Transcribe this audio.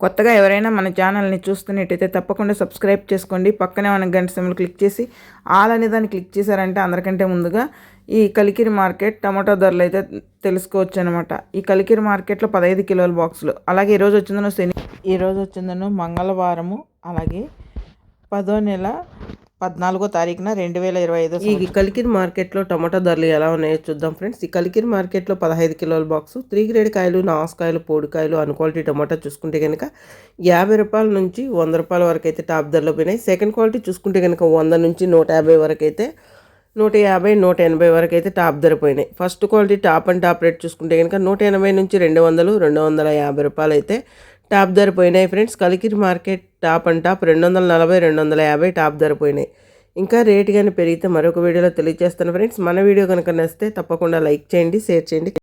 కొత్తగా ఎవరైనా మన ఛానల్ని చూస్తున్నట్టయితే తప్పకుండా సబ్స్క్రైబ్ చేసుకోండి. పక్కనే మన గంట సింబల్ క్లిక్ చేసి ఆల్ అనే దాన్ని క్లిక్ చేశారంటే అందరికంటే ముందుగా ఈ కలికిరి మార్కెట్ టమాటో ధరలు అయితే తెలుసుకోవచ్చు అనమాట ఈ కలికిరి మార్కెట్లో పదహైదు కిలోల బాక్సులు. అలాగే ఈరోజు వచ్చిందను శని ఈరోజు వచ్చిందను మంగళవారము అలాగే పదో నెల పద్నాలుగో తారీఖున రెండు వేల ఇరవై ఐదు ఈ కలికిరి మార్కెట్లో టమాటా ధరలు ఎలా ఉన్నాయో చూద్దాం ఫ్రెండ్స్. ఈ కలికిరి మార్కెట్లో పదహైదు కిలోల బాక్స్ త్రీ గ్రేడ్ కాయలు నాసుకాయలు పొడికాయలు అన్ క్వాలిటీ టమాటా చూసుకుంటే కనుక యాభై రూపాయల నుంచి వంద రూపాయల వరకు అయితే టాప్ ధరలో పోయినాయి. సెకండ్ క్వాలిటీ చూసుకుంటే కనుక వంద నుంచి నూట యాభై వరకు అయితే నూట యాభై నూట ఎనభై వరకు అయితే టాప్ ధర పోయినాయి. First quality top and top rate చూసుకుంటే కనుక నూట ఎనభై నుంచి రెండు వందలు రెండు వందల యాభై రూపాయలు అయితే టాప్ ధర పోయినాయి friends. Kalikiri market top and top రెండు వందల నలభై రెండు వందల యాభై టాప్ ధర పోయినాయి. ఇంకా రేట్ కానీ పెరిగితే మరొక వీడియోలో తెలియజేస్తాను ఫ్రెండ్స్. మన వీడియో కనుక నచ్చితే తప్పకుండా లైక్ చేయండి షేర్ చేయండి.